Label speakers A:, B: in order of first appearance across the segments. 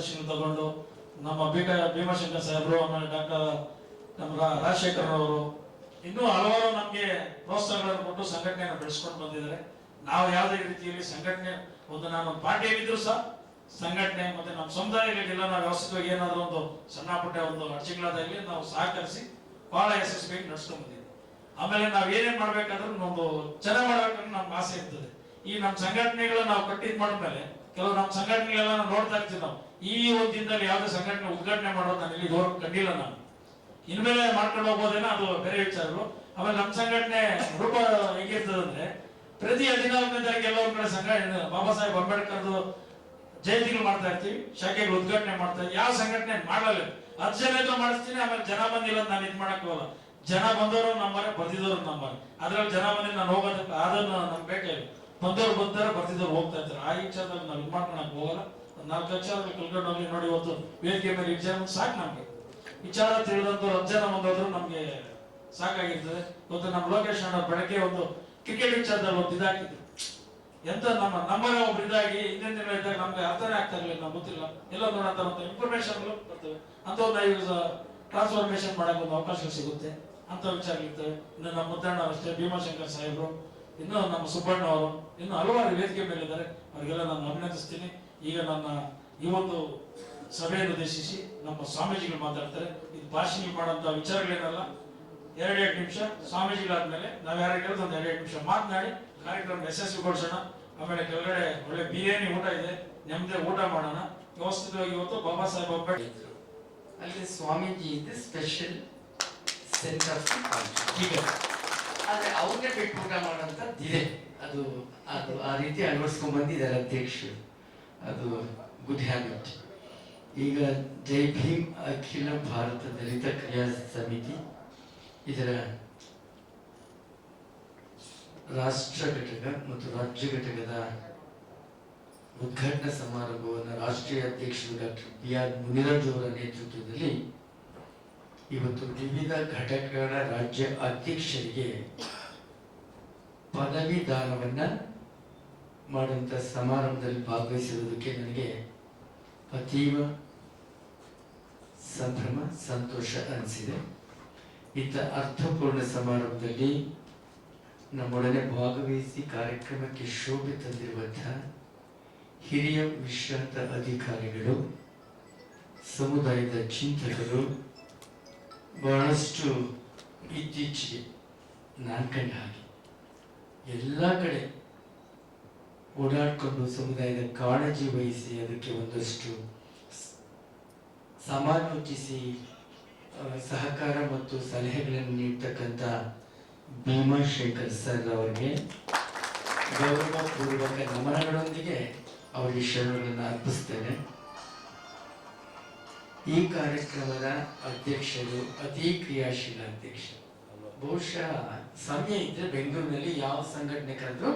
A: ಮಾರ್ಗದರ್ಶನ ತಗೊಂಡು ನಮ್ಮ ಬಿ ಭೀಮಶಂಕರ್ ಸಾಹೇಬರು ಆಮೇಲೆ ಡಾಕ್ಟರ್ ನಮ್ಮ ರಾಜಶೇಖರ್ ಅವರು ಇನ್ನೂ ಹಲವಾರು ನಮಗೆ ಪ್ರೋತ್ಸಾಹಗಳನ್ನು ಕೊಟ್ಟು ಸಂಘಟನೆಯನ್ನು ಬೆಳೆಸ್ಕೊಂಡು ಬಂದಿದ್ದಾರೆ. ನಾವು ಯಾವುದೇ ರೀತಿಯಲ್ಲಿ ಸಂಘಟನೆ ಒಂದು ನಾನು ಪಾರ್ಟಿಯಲ್ಲಿದ್ದರೂ ಸಹ ಸಂಘಟನೆ ಮತ್ತೆ ನಮ್ಮ ಸಮುದಾಯಗಳಿಗೆಲ್ಲ ನಾವು ವ್ಯವಸ್ಥಿತವಾಗಿ ಏನಾದರೂ ಒಂದು ಸಣ್ಣ ಪುಟ್ಟ ಒಂದು ಅಡಚಣೆಗಳಾದಾಗಲಿ ನಾವು ಸಹಕರಿಸಿ ಬಹಳ ಯಶಸ್ವಿಯಾಗಿ ನಡೆಸ್ಕೊಂಡು ಬಂದಿದ್ದೀವಿ. ಆಮೇಲೆ ನಾವು ಏನೇನು ಮಾಡ್ಬೇಕಾದ್ರೂ ಒಂದು ಚೆನ್ನಾಗಿ ಮಾಡ್ಬೇಕಂದ್ರೆ ನಮ್ಗೆ ಆಸೆ ಇರ್ತದೆ. ಈ ನಮ್ಮ ಸಂಘಟನೆಗಳು ನಾವು ಕಟ್ಟಿದ್ ಮಾಡಿದ್ಮೇಲೆ ಕೆಲವು ನಮ್ಮ ಸಂಘಟನೆಗಳೆಲ್ಲ ನಾವು ನೋಡ್ತಾ ಇರ್ತೀವಿ ನಾವು. ಈ ಒಂದು ದಿನದಲ್ಲಿ ಯಾವುದೇ ಸಂಘಟನೆ ಉದ್ಘಾಟನೆ ಮಾಡೋದು ನಾನು ಇಲ್ಲಿ ಗೌರವ ಕಂಡಿಲ್ಲ ನಾನು. ಇನ್ಮೇಲೆ ಮಾಡ್ಕೊಂಡು ಹೋಗ್ಬೋದೇನೋ ಅದು ಬೇರೆ ವಿಚಾರಗಳು. ಆಮೇಲೆ ನಮ್ಮ ಸಂಘಟನೆ ರೂಪ ಹೆಂಗಿರ್ತದಂದ್ರೆ, ಪ್ರತಿ ಹದಿನಾಲ್ಕನೇ ತಾರೀಕು ಎಲ್ಲ ಒಂದ್ ಕಡೆ ಸಂಘ ಬಾಬಾ ಸಾಹೇಬ್ ಅಂಬೇಡ್ಕರ್ದು ಜಯಂತಿಗಳು ಮಾಡ್ತಾ ಇರ್ತೀವಿ, ಶಾಖೆಗಳು ಉದ್ಘಾಟನೆ ಮಾಡ್ತಾ. ಯಾವ ಸಂಘಟನೆ ಮಾಡಲ್ಲ ಹತ್ತು ಜನ ಮಾಡಿಸ್ತೀನಿ, ಆಮೇಲೆ ಜನ ಬಂದಿಲ್ಲ ನಾನು ಇದು ಮಾಡಕ್ ಹೋಗಲ್ಲ. ಜನ ಬಂದವರು ನಂಬರ್ ಬರ್ದಿದ್ದವ್ರು ನಂಬರ್ ಅದ್ರಲ್ಲಿ ಜನ ಬಂದಿಲ್ಲ ನಾನು ಹೋಗೋದಕ್ಕೆ ಅದನ್ನು ನಮ್ಗೆ ಬೇಕಾಗಿಲ್ಲ. ಬಂದವ್ರು ಬರ್ತಾರೆ ಬರ್ತಿದ್ದವ್ರು ಹೋಗ್ತಾ ಇರ್ತಾರೆ. ಆ ಇಚ್ಛಾದಾಗ ನಾವು ಇದು ಮಾಡ್ಕೊಳಕ್ ಹೋಗಲ್ಲ. ನಾಲ್ಕು ಲಕ್ಷ ಕಲ್ಕೊಂಡು ಹೋಗಿ ನೋಡಿ ಇವತ್ತು ವೇದಿಕೆ ಮೇಲೆ ಎಕ್ಸಾಮ್ ಸಾಕು ನಮ್ಗೆ. ವಿಚಾರ ತಿಳಿದಂತವ್ರು ಹತ್ತು ಜನ ಬಂದೋದ್ರು ನಮ್ಗೆ ಸಾಕಾಗಿರ್ತದೆ. ಇವತ್ತು ನಮ್ಮ ಲೋಕೇಶ್ ಅಣ್ಣ ಬೆಳಗ್ಗೆ ಒಂದು ಕ್ರಿಕೆಟ್ ವಿಚಾರದಲ್ಲಿ ಒಂದು ಇದಾಕಿದ್ರು. ಎಂತ ನಮ್ಮ ನಮ್ಮನೆ ಒಬ್ರು ಇದಾಗಿ ಹಿಂದಿನ ದಿನ ಇದ್ದಾಗ ನಮ್ಗೆ ಅರ್ಥನೇ ಆಗ್ತಾ ಇರ್ಲಿಲ್ಲ ನಾವು ಗೊತ್ತಿಲ್ಲ. ಎಲ್ಲ ನೋಡಂತ ಒಂದು ಇನ್ಫಾರ್ಮೇಶನ್ ಬರ್ತವೆ. ಅಂತ ಒಂದು ಐದು ಟ್ರಾನ್ಸ್ಫಾರ್ಮೇಶನ್ ಮಾಡಕ್ಕೆ ಒಂದು ಅವಕಾಶ ಸಿಗುತ್ತೆ. ಅಂತ ವಿಚಾರಗಳಿರ್ತವೆ. ಇನ್ನು ನಮ್ಮ ಮುದ್ದಣ್ಣ ಅಷ್ಟೇ, ಭೀಮಾಶಂಕರ್ ಸಾಹೇಬರು ಇನ್ನು ನಮ್ಮ ಸುಬ್ಬಣ್ಣ ಅವರು ಇನ್ನು ಹಲವಾರು ವೇದಿಕೆ ಮೇಲೆ ಇದ್ದಾರೆ. ಅವರಿಗೆಲ್ಲ ನಾನು ಅಭಿನಂದಿಸ್ತೀನಿ. ಈಗ ನನ್ನ ಇವತ್ತು ಒಂದು ಸಭೆಯನ್ನು ಉದ್ದೇಶಿಸಿ ನಮ್ಮ ಸ್ವಾಮೀಜಿಗಳು ಮಾತಾಡ್ತಾರೆ. ಇದು ಭಾಷಣ ಮಾಡೋಂಥ ವಿಚಾರಗಳೇನಲ್ಲ. ಎರಡೆರಡು ನಿಮಿಷ. ಸ್ವಾಮೀಜಿಗಳಾದ್ಮೇಲೆ ನಾವು ಯಾರು ಕೇಳಿದ್ರೆ ಒಂದು ಎರಡು ನಿಮಿಷ ಮಾತನಾಡಿ ಕಾರ್ಯಕ್ರಮ ಯಶಸ್ವಿಗೊಳಿಸೋಣ ಆಮೇಲೆ ಕೆಳಗಡೆ ಒಳ್ಳೆ ಬಿರಿಯಾನಿ ಊಟ ಇದೆ. ನೆಮ್ಮದಿ ಊಟ ಮಾಡೋಣ. ವ್ಯವಸ್ಥಿತವಾಗಿ ಇವತ್ತು ಬಾಬಾ ಸಾಹೇಬ್ ಅಂಬೇಡ್ಕರ್
B: ಅಲ್ಲಿ ಸ್ವಾಮೀಜಿ ಇದೆ ಸ್ಪೆಷಲ್
A: ಸೆಂಟರ್
B: ಆದ್ರೆ ಅವ್ರನ್ನೇ ಬಿಟ್ಟು ಊಟ ಮಾಡೋಂಥದ್ದು ಇದೆ ಅದು ಅದು ಆ ರೀತಿ ಅಳವಡಿಸ್ಕೊಂಡ್ ಬಂದಿದ್ದಾರೆ ಅಧ್ಯಕ್ಷರು. ಅದು ಗುಡ್ ಹ್ಯಾಬಿಟ್ ಈಗ ಜೈ ಭೀಮ್, ಅಖಿಲ ಭಾರತ ದಲಿತ ಕ್ರಿಯಾ ಸಮಿತಿ, ಇದರ ರಾಷ್ಟ್ರ ಘಟಕ ಮತ್ತು ರಾಜ್ಯ ಘಟಕದ ಉದ್ಘಾಟನಾ ಸಮಾರಂಭವನ್ನು ರಾಷ್ಟ್ರೀಯ ಅಧ್ಯಕ್ಷರು ಡಾಕ್ಟರ್ ಬಿ ಆರ್ ಮುನಿರಾಜ್ ಅವರ ನೇತೃತ್ವದಲ್ಲಿ ಇವತ್ತು ವಿವಿಧ ಘಟಕಗಳ ರಾಜ್ಯ ಅಧ್ಯಕ್ಷರಿಗೆ ಪದವಿ ದಾನವನ್ನ ಮಾಡುವಂಥ ಸಮಾರಂಭದಲ್ಲಿ ಭಾಗವಹಿಸಿರುವುದಕ್ಕೆ ನನಗೆ ಅತೀವ ಸಂಭ್ರಮ, ಸಂತೋಷ ಅನಿಸಿದೆ. ಇಂಥ ಅರ್ಥಪೂರ್ಣ ಸಮಾರಂಭದಲ್ಲಿ ನಮ್ಮೊಡನೆ ಭಾಗವಹಿಸಿ ಕಾರ್ಯಕ್ರಮಕ್ಕೆ ಶೋಭೆ ತಂದಿರುವಂತಹ ಹಿರಿಯ ವಿಶ್ರಾಂತ ಅಧಿಕಾರಿಗಳು, ಸಮುದಾಯದ ಚಿಂತಕರು ಬಹಳಷ್ಟು ಇತ್ತೀಚೆಗೆ ನಾನು ಕಂಡ ಹಾಗೆ. ಎಲ್ಲ ಕಡೆ ಓಡಾಡ್ಕೊಂಡು ಸಮುದಾಯದ ಕಾಳಜಿ ವಹಿಸಿ ಅದಕ್ಕೆ ಒಂದಷ್ಟು ಸಮಾಲೋಚಿಸಿ ಸಹಕಾರ ಮತ್ತು ಸಲಹೆಗಳನ್ನು ನೀಡ್ತಕ್ಕಂಥ ಭೀಮಾಶೇಖರ್ ಸರ್ ಅವರಿಗೆ ಗೌರವಪೂರ್ವಕ ನಮನಗಳೊಂದಿಗೆ ಅವರಿಗೆ ಶರಣಗಳನ್ನು ಅರ್ಪಿಸ್ತೇನೆ. ಈ ಕಾರ್ಯಕ್ರಮದ ಅಧ್ಯಕ್ಷರು, ಅತಿ ಕ್ರಿಯಾಶೀಲ ಅಧ್ಯಕ್ಷ ಬಹುಶಃ ಸಮಯ ಇದ್ರೆ ಬೆಂಗಳೂರಿನಲ್ಲಿ ಯಾವ ಸಂಘಟನೆ ಕರೆದ್ರು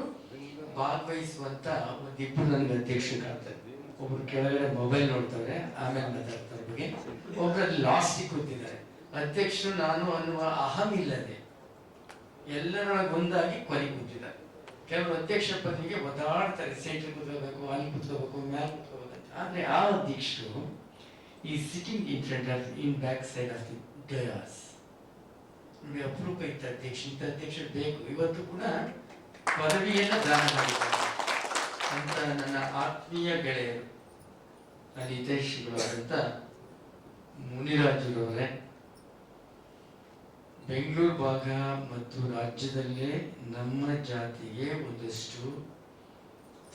B: ಭಾಗವಹಿಸುವಂತ ಒಂದಿಬ್ರು ನನಗೆ ಅಧ್ಯಕ್ಷರು ಕಾಣ್ತಾರೆ. ಒಬ್ರು ಕೆಳಗಡೆ ಮೊಬೈಲ್ ನೋಡ್ತಾರೆ, ಆಮೇಲೆ ಮಾತಾಡ್ತಾರೆ ಬಗ್ಗೆ ಒಬ್ರಲ್ಲಿ ಲಾಸ್ಟ್ ಕೂತಿದ್ದಾರೆ. ಅಧ್ಯಕ್ಷರು ನಾನು ಅನ್ನುವ ಅಹಂ ಇಲ್ಲದೆ ಎಲ್ಲರ ಒಂದಾಗಿ ಕೊನೆ ಕೂತಿದ್ದಾರೆ. ಕೆಲವರು ಅಧ್ಯಕ್ಷ ಪದವಿಗೆ ಒದಾಡ್ತಾರೆ ಸೈಟ್ ಕೂತ್ಕೋಬೇಕು, ಅಲ್ಲಿ ಕೂತ್ಕೋಬೇಕು, ಮ್ಯಾಲ್ ಕೂತ್ಕೋಬೇಕು ಆದ್ರೆ ಆ ಅಧ್ಯಕ್ಷರು ಈ sitting in front of in back side of the dais. ನಿಮಗೆ ಅಪರೂಪ ಇತ್ತು ಅಧ್ಯಕ್ಷ, ಇಂಥ ಅಧ್ಯಕ್ಷರು ಬೇಕು ಇವತ್ತು ಕೂಡ ಪದವಿಯನ್ನು ದಾನ ಮಾಡಿದ್ದಾರೆ ಅಂತ ನನ್ನ ಆತ್ಮೀಯ ಗೆಳೆಯರು ನನ್ನ ಹಿತೈಷಿಗಳಾದಂಥ ಮುನಿರಾಜುರವರೇ, ಬೆಂಗಳೂರು ಭಾಗ ಮತ್ತು ರಾಜ್ಯದಲ್ಲೇ ನಮ್ಮ ಜಾತಿಗೆ ಒಂದಷ್ಟು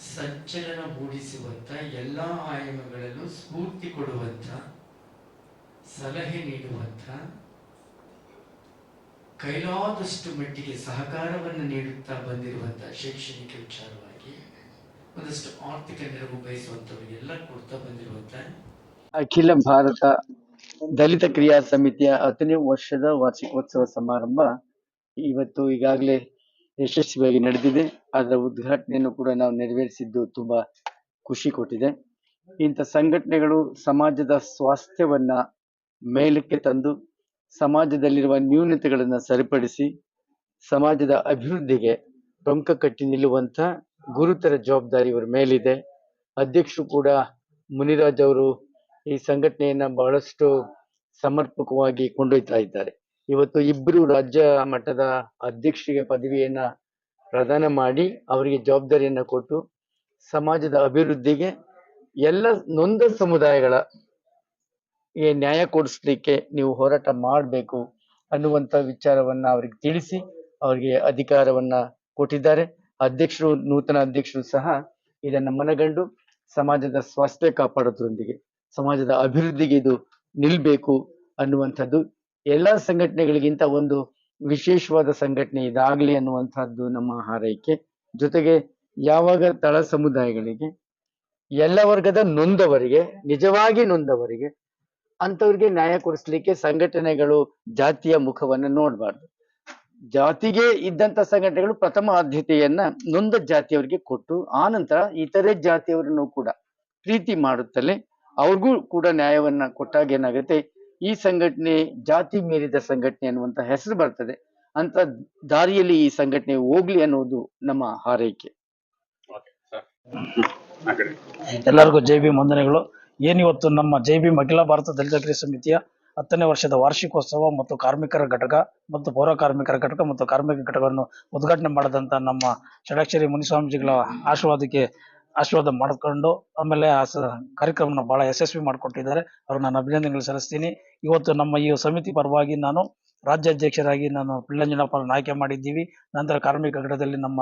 B: ಸಂಚಲನ ಮೂಡಿಸುವಂತ ಎಲ್ಲ ಆಯಾಮಗಳಲ್ಲೂ ಸ್ಫೂರ್ತಿ ಕೊಡುವಂತ ಸಲಹೆ ನೀಡುವಂತ ಕೈಲಾದಷ್ಟು ಮಟ್ಟಿಗೆ ಸಹಕಾರವನ್ನು ನೀಡುತ್ತಾ ಬಂದಿರುವಂತ ಶೈಕ್ಷಣಿಕ ವಿಚಾರವಾಗಿ ಒಂದಷ್ಟು ಆರ್ಥಿಕ ನೆರವು ಬಯಸುವಂಥವರಿಗೆಲ್ಲ ಕೊಡ್ತಾ ಬಂದಿರುವಂತ
C: ಅಖಿಲ ಭಾರತ ದಲಿತ ಕ್ರಿಯಾ ಸಮಿತಿಯ ಹತ್ತನೇ ವರ್ಷದ ವಾರ್ಷಿಕೋತ್ಸವ ಸಮಾರಂಭ. ಇವತ್ತು ಈಗಾಗಲೇ ಯಶಸ್ವಿಯಾಗಿ ನಡೆದಿದೆ. ಅದರ ಉದ್ಘಾಟನೆಯನ್ನು ಕೂಡ ನಾವು ನೆರವೇರಿಸಿದ್ದು ತುಂಬಾ ಖುಷಿ ಕೊಟ್ಟಿದೆ. ಇಂಥ ಸಂಘಟನೆಗಳು ಸಮಾಜದ ಸ್ವಾಸ್ಥ್ಯವನ್ನ ಮೇಲಕ್ಕೆ ತಂದು, ಸಮಾಜದಲ್ಲಿರುವ ನ್ಯೂನತೆಗಳನ್ನು ಸರಿಪಡಿಸಿ, ಸಮಾಜದ ಅಭಿವೃದ್ಧಿಗೆ ಪ್ರಮುಖ ಕಟ್ಟಿ ನಿಲ್ಲುವಂತ ಗುರುತರ ಜವಾಬ್ದಾರಿ ಇವರ ಮೇಲಿದೆ. ಅಧ್ಯಕ್ಷರು ಕೂಡ ಮುನಿರಾಜ್ ಅವರು ಈ ಸಂಘಟನೆಯನ್ನ ಬಹಳಷ್ಟು ಸಮರ್ಪಕವಾಗಿ ಕೊಂಡೊಯ್ತಾ ಇದ್ದಾರೆ. ಇವತ್ತು ಇಬ್ರು ರಾಜ್ಯ ಮಟ್ಟದ ಅಧ್ಯಕ್ಷರಿಗೆ ಪದವಿಯನ್ನ ಪ್ರದಾನ ಮಾಡಿ ಅವರಿಗೆ ಜವಾಬ್ದಾರಿಯನ್ನ ಕೊಟ್ಟು ಸಮಾಜದ ಅಭಿವೃದ್ಧಿಗೆ ಎಲ್ಲ ನೊಂದ ಸಮುದಾಯಗಳ ನ್ಯಾಯ ಕೊಡಿಸ್ಲಿಕ್ಕೆ ನೀವು ಹೋರಾಟ ಮಾಡಬೇಕು ಅನ್ನುವಂತ ವಿಚಾರವನ್ನ ಅವ್ರಿಗೆ ತಿಳಿಸಿ ಅವರಿಗೆ ಅಧಿಕಾರವನ್ನ ಕೊಟ್ಟಿದ್ದಾರೆ. ಅಧ್ಯಕ್ಷರು, ನೂತನ ಅಧ್ಯಕ್ಷರು ಸಹ ಇದನ್ನ ಮನಗಂಡು ಸಮಾಜದ ಸ್ವಾಸ್ಥ್ಯ ಕಾಪಾಡೋದ್ರೊಂದಿಗೆ, ಸಮಾಜದ ಅಭಿವೃದ್ಧಿಗೆ ಇದು ನಿಲ್ಬೇಕು ಅನ್ನುವಂಥದ್ದು ಎಲ್ಲಾ ಸಂಘಟನೆಗಳಿಗಿಂತ ಒಂದು ವಿಶೇಷವಾದ ಸಂಘಟನೆ ಇದಾಗಲಿ ಅನ್ನುವಂಥದ್ದು ನಮ್ಮ ಹಾರೈಕೆ. ಜೊತೆಗೆ ಯಾವಾಗ ತಳ ಸಮುದಾಯಗಳಿಗೆ, ಎಲ್ಲ ವರ್ಗದ ನೊಂದವರಿಗೆ, ನಿಜವಾಗಿ ನೊಂದವರಿಗೆ ಅಂತವ್ರಿಗೆ ನ್ಯಾಯ ಕೊಡಿಸ್ಲಿಕ್ಕೆ ಸಂಘಟನೆಗಳು ಜಾತಿಯ ಮುಖವನ್ನ ನೋಡಬಾರ್ದು. ಜಾತಿಗೆ ಇದ್ದಂತ ಸಂಘಟನೆಗಳು ಪ್ರಥಮ ಆದ್ಯತೆಯನ್ನ ನೊಂದ ಜಾತಿಯವರಿಗೆ ಕೊಟ್ಟು, ಆ ನಂತರ ಇತರೆ ಜಾತಿಯವರನ್ನು ಕೂಡ ಪ್ರೀತಿ ಮಾಡುತ್ತಲೇ ಅವ್ರಿಗೂ ಕೂಡ ನ್ಯಾಯವನ್ನ ಕೊಟ್ಟಾಗ ಏನಾಗುತ್ತೆ? ಈ ಸಂಘಟನೆ ಜಾತಿ ಮೀರಿದ ಸಂಘಟನೆ ಅನ್ನುವಂತ ಹೆಸರು ಬರ್ತದೆ. ಅಂತ ದಾರಿಯಲ್ಲಿ ಈ ಸಂಘಟನೆ ಹೋಗ್ಲಿ ಅನ್ನೋದು ನಮ್ಮ ಹಾರೈಕೆ.
A: ಎಲ್ಲರಿಗೂ ಜೈ ಭೀಮ್ ವಂದನೆಗಳು. ಏನಿವತ್ತು ನಮ್ಮ ಜೈ ಬಿ ಅಖಿಲ ಭಾರತ ದಲಿತ ಕ್ರಿಯಾ ಸಮಿತಿಯ ಹತ್ತನೇ ವರ್ಷದ ವಾರ್ಷಿಕೋತ್ಸವ ಮತ್ತು ಕಾರ್ಮಿಕರ ಘಟಕ ಮತ್ತು ಪೌರ ಕಾರ್ಮಿಕರ ಘಟಕ ಮತ್ತು ಕಾರ್ಮಿಕ ಘಟಕವನ್ನು ಉದ್ಘಾಟನೆ ಮಾಡಿದಂತ ನಮ್ಮ ಷಡಾಕ್ಷರಿ ಮುನಿಸ್ವಾಮೀಜಿಗಳ ಆಶೀರ್ವಾದಕ್ಕೆ ಆಶೀರ್ವಾದ ಮಾಡಿಕೊಂಡು ಆಮೇಲೆ ಆ ಕಾರ್ಯಕ್ರಮನ ಬಹಳ ಯಶಸ್ವಿ ಮಾಡಿಕೊಟ್ಟಿದ್ದಾರೆ. ಅವ್ರು ನಾನು ಅಭಿನಂದನೆಗಳು ಸಲ್ಲಿಸ್ತೀನಿ. ಇವತ್ತು ನಮ್ಮ ಈ ಸಮಿತಿ ಪರವಾಗಿ ನಾನು ರಾಜ್ಯಾಧ್ಯಕ್ಷರಾಗಿ ನಾನು ಪಿಳ್ಳಂಜನಪ್ಪರನ್ನ ಆಯ್ಕೆ ಮಾಡಿದ್ದೀವಿ. ನಂತರ ಕಾರ್ಮಿಕ ಘಟಕದಲ್ಲಿ ನಮ್ಮ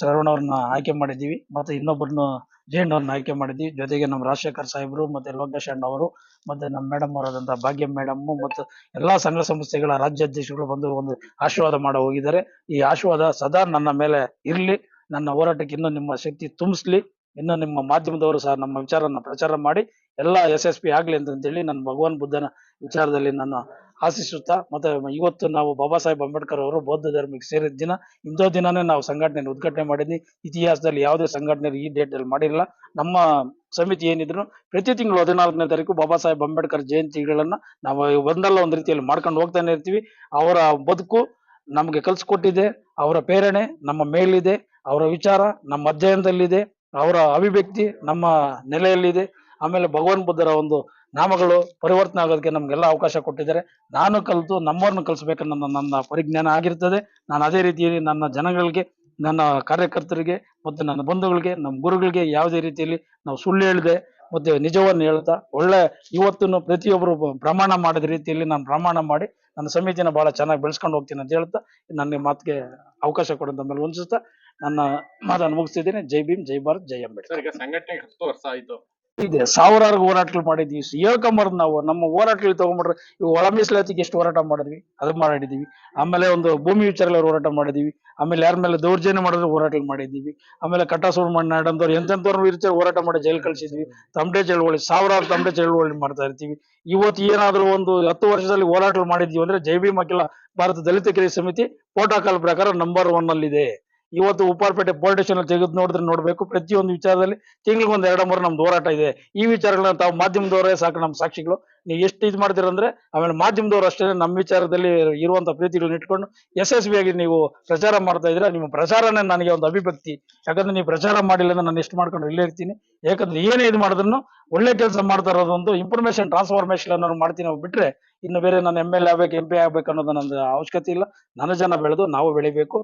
A: ಶರವಣ ಅವ್ರನ್ನ ಆಯ್ಕೆ ಮಾಡಿದ್ದೀವಿ. ಮತ್ತೆ ಇನ್ನೊಬ್ಬರನ್ನು ಜೈನ್ ಅವ್ರನ್ನ ಆಯ್ಕೆ ಮಾಡಿದ್ವಿ ಜೊತೆಗೆ ನಮ್ಮ ರಾಜಶೇಖರ್ ಸಾಹೇಬರು ಮತ್ತೆ ಲೋಕೇಶ್ ಅಣ್ಣ ಅವರು ಮತ್ತೆ ನಮ್ಮ ಮೇಡಮ್ ಅವರಾದಂತಹ ಭಾಗ್ಯ ಮೇಡಮ್ ಮತ್ತು ಎಲ್ಲಾ ಸಂಘ ಸಂಸ್ಥೆಗಳ ರಾಜ್ಯಾಧ್ಯಕ್ಷರು ಬಂದು ಒಂದು ಆಶೀರ್ವಾದ ಮಾಡ ಹೋಗಿದ್ದಾರೆ. ಈ ಆಶೀರ್ವಾದ ಸದಾ ನನ್ನ ಮೇಲೆ ಇರ್ಲಿ. ನನ್ನ ಹೋರಾಟಕ್ಕೆ ಇನ್ನೂ ನಿಮ್ಮ ಶಕ್ತಿ ತುಂಬಿಸ್ಲಿ. ಇನ್ನು ನಿಮ್ಮ ಮಾಧ್ಯಮದವರು ಸಹ ನಮ್ಮ ವಿಚಾರನ ಪ್ರಚಾರ ಮಾಡಿ ಎಲ್ಲ ಯಶಸ್ವಿ ಆಗ್ಲಿ ಅಂತಂತೇಳಿ ನಾನು ಭಗವಾನ್ ಬುದ್ಧನ ವಿಚಾರದಲ್ಲಿ ನಾನು ಆಶಿಸುತ್ತಾ, ಮತ್ತೆ ಇವತ್ತು ನಾವು ಬಾಬಾ ಸಾಹೇಬ್ ಅಂಬೇಡ್ಕರ್ ಅವರು ಬೌದ್ಧ ಧರ್ಮಕ್ಕೆ ಸೇರಿದ ದಿನ ಇಂಥ ದಿನನೇ ನಾವು ಸಂಘಟನೆ ಉದ್ಘಾಟನೆ ಮಾಡಿದ್ವಿ. ಇತಿಹಾಸದಲ್ಲಿ ಯಾವುದೇ ಸಂಘಟನೆ ಈ ಡೇಟ್ ಅಲ್ಲಿ ಮಾಡಿರಲಿಲ್ಲ ನಮ್ಮ ಸಮಿತಿ ಏನಿದ್ರು, ಪ್ರತಿ ತಿಂಗಳು ಹದಿನಾಲ್ಕನೇ ತಾರೀಕು ಬಾಬಾ ಸಾಹೇಬ್ ಅಂಬೇಡ್ಕರ್ ಜಯಂತಿಗಳನ್ನ ನಾವು ಒಂದಲ್ಲ ಒಂದು ರೀತಿಯಲ್ಲಿ ಮಾಡ್ಕೊಂಡು ಹೋಗ್ತಾನೆ ಇರ್ತೀವಿ. ಅವರ ಬದುಕು ನಮಗೆ ಕಲ್ಸ್ಕೊಟ್ಟಿದೆ. ಅವರ ಪ್ರೇರಣೆ ನಮ್ಮ ಮೇಲಿದೆ. ಅವರ ವಿಚಾರ ನಮ್ಮ ಅಧ್ಯಯನದಲ್ಲಿದೆ. ಅವರ ಅಭಿವ್ಯಕ್ತಿ ನಮ್ಮ ನೆಲೆಯಲ್ಲಿದೆ. ಆಮೇಲೆ ಭಗವಾನ್ ಬುದ್ಧರ ಒಂದು ನಾಮಗಳು ಪರಿವರ್ತನೆ ಆಗೋದಕ್ಕೆ ನಮ್ಗೆಲ್ಲ ಅವಕಾಶ ಕೊಟ್ಟಿದ್ದಾರೆ. ನಾನು ಕಲಿತು ನಮ್ಮವ್ರನ್ನ ಕಲಿಸ್ಬೇಕನ್ನೋ ನನ್ನ ಪರಿಜ್ಞಾನ ಆಗಿರ್ತದೆ. ನಾನು ಅದೇ ರೀತಿಯಲ್ಲಿ ನನ್ನ ಜನಗಳಿಗೆ, ನನ್ನ ಕಾರ್ಯಕರ್ತರಿಗೆ ಮತ್ತು ನನ್ನ ಬಂಧುಗಳಿಗೆ, ನಮ್ಮ ಗುರುಗಳಿಗೆ ಯಾವುದೇ ರೀತಿಯಲ್ಲಿ ನಾವು ಸುಳ್ಳು ಹೇಳಿದೆ ಮತ್ತೆ ನಿಜವನ್ನು ಹೇಳ್ತಾ ಒಳ್ಳೆ ಇವತ್ತನ್ನು ಪ್ರತಿಯೊಬ್ಬರು ಪ್ರಮಾಣ ಮಾಡಿದ ರೀತಿಯಲ್ಲಿ ನಾನು ಪ್ರಮಾಣ ಮಾಡಿ ನನ್ನ ಸಮಿತಿನ ಬಹಳ ಚೆನ್ನಾಗಿ ಬೆಳೆಸ್ಕೊಂಡು ಹೋಗ್ತೀನಿ ಅಂತ ಹೇಳ್ತಾ ನನಗೆ ಮಾತಿಗೆ ಅವಕಾಶ ಕೊಡೋದು ಮೇಲೆ ವಂಚಿಸ್ತಾ ನನ್ನ ಮಾತನ್ನು ಮುಗಿಸ್ತಿದ್ದೇನೆ ಜೈ ಭೀಮ್ ಜೈ ಭಾರತ್ ಜೈ ಅಂಬೇಡ್ಕರ್.
D: ಈಗ ಸಂಘಟನೆ ಹತ್ತು ವರ್ಷ ಆಯ್ತು.
A: ಇದೆ. ಸಾವಿರಾರು ಹೋರಾಟಗಳು ಮಾಡಿದ್ವಿ. ಹೇಳ್ಕೊಂಬಾರ್ದು ನಾವು. ನಮ್ಮ ಹೋರಾಟಗಳು ತಗೊಂಡ್ಬಿಟ್ರೆ ಇವು ಒಳ ಮೀಸಲಾತಿಗೆ ಎಷ್ಟು ಹೋರಾಟ ಮಾಡಿದ್ವಿ? ಅದು ಮಾಡಿದೀವಿ ಆಮೇಲೆ ಒಂದು ಭೂಮಿ ವಿಚಾರಗಳಲ್ಲಿ ಹೋರಾಟ ಮಾಡಿದೀವಿ ಆಮೇಲೆ ಯಾರ ಮೇಲೆ ದೌರ್ಜನ್ಯ ಮಾಡಿದ್ರೆ ಹೋರಾಟಗಳು ಮಾಡಿದೀವಿ ಆಮೇಲೆ ಕಟ್ಟಾಸೂರು ಮಣ್ಣಾಡಂದವ್ರು ಎಂತೆಂಥವ್ರು ವಿರುದ್ಧ ಹೋರಾಟ ಮಾಡಿ ಜೈಲು ಕಳಿಸಿದ್ವಿ. ತಮಟೆ ಚಳುವಳಿ ಸಾವಿರಾರು ತಮಟೆ ಚಳುವಳಿ ಮಾಡ್ತಾ ಇರ್ತೀವಿ. ಇವತ್ತು ಏನಾದ್ರೂ ಒಂದು ಹತ್ತು ವರ್ಷದಲ್ಲಿ ಹೋರಾಟಗಳು ಮಾಡಿದ್ವಿ ಅಂದ್ರೆ ಜೈ ಭೀಮ್ ಅಖಿಲ ಭಾರತ ದಲಿತ ಕ್ರಿಯೆ ಸಮಿತಿ ಪ್ರೋಟೋಕಾಲ್ ಪ್ರಕಾರ ನಂಬರ್ ಒನ್ ಅಲ್ಲಿದೆ ಇವತ್ತು ಉಪ್ಪಾರಪೇಟೆ ಪೊಲೀಸ್ ಸ್ಟೇಷನ್ ತೆಗೆದು ನೋಡಿದ್ರೆ ನೋಡಬೇಕು. ಪ್ರತಿಯೊಂದು ವಿಚಾರದಲ್ಲಿ ತಿಂಗಳಿಗೆ ಒಂದು ಎರಡು ಮೂರು ನಮ್ದು ಹೋರಾಟ ಇದೆ. ಈ ವಿಚಾರಗಳನ್ನ ತಾವು ಮಾಧ್ಯಮದವರೇ ಸಾಕು ನಮ್ಮ ಸಾಕ್ಷಿಗಳು. ನೀವು ಎಷ್ಟು ಇದು ಮಾಡ್ತೀರಂದ್ರೆ ಆಮೇಲೆ ಮಾಧ್ಯಮದವರು ಅಷ್ಟೇ ನಮ್ಮ ವಿಚಾರದಲ್ಲಿ ಇರುವಂತ ಪ್ರೀತಿಗಳನ್ನ ಇಟ್ಕೊಂಡು ಯಶಸ್ವಿಯಾಗಿ ನೀವು ಪ್ರಚಾರ ಮಾಡ್ತಾ ಇದ್ರೆ ನಿಮ್ಮ ಪ್ರಚಾರನೇ ನನಗೆ ಒಂದು ಅಭಿವ್ಯಕ್ತಿ. ಯಾಕಂದ್ರೆ ನೀವು ಪ್ರಚಾರ ಮಾಡಿಲ್ಲ ಅಂದ್ರೆ ನಾನು ಎಷ್ಟು ಮಾಡ್ಕೊಂಡು ಇಲ್ಲೇ ಇರ್ತೀನಿ. ಯಾಕಂದ್ರೆ ಏನೇ ಇದು ಮಾಡಿದ್ರು ಒಳ್ಳೆ ಕೆಲಸ ಮಾಡ್ತಾ ಇರೋದು ಒಂದು ಇನ್ಫಾರ್ಮೇಶನ್ ಟ್ರಾನ್ಸ್ಫಾರ್ಮೇಶನ್ ಅನ್ನೋದು ಮಾಡ್ತೀನಿ ನಾವು ಬಿಟ್ರೆ ಇನ್ನು ಬೇರೆ ನಾನು ಎಂ ಎಲ್ ಎ ಆಗ್ಬೇಕು ಎಂ ಪಿ ಆಗ್ಬೇಕು ಅನ್ನೋದು ನನ್ನ ಅವಶ್ಯಕತೆ ಇಲ್ಲ. ನನ್ನ ಜನ ಬೆಳೆದು ನಾವು ಬೆಳಿಬೇಕು.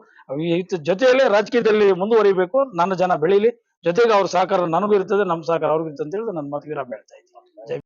A: ಈ ಜೊತೆಯಲ್ಲೇ ರಾಜಕೀಯದಲ್ಲಿ ಮುಂದುವರಿಬೇಕು. ನನ್ನ ಜನ ಬೆಳೀಲಿ. ಜೊತೆಗೆ ಅವ್ರ ಸಹಕಾರ ನನಗೂ ಇರ್ತದೆ ನಮ್ಮ ಸಹಕಾರ ಅವ್ರಿಗೂ ಇರ್ತದೆ ಅಂತ ಹೇಳಿ ನನ್ನ ಮಾತು ವಿರಾಮ ಹೇಳ್ತಾ ಇದ್ದೀನಿ.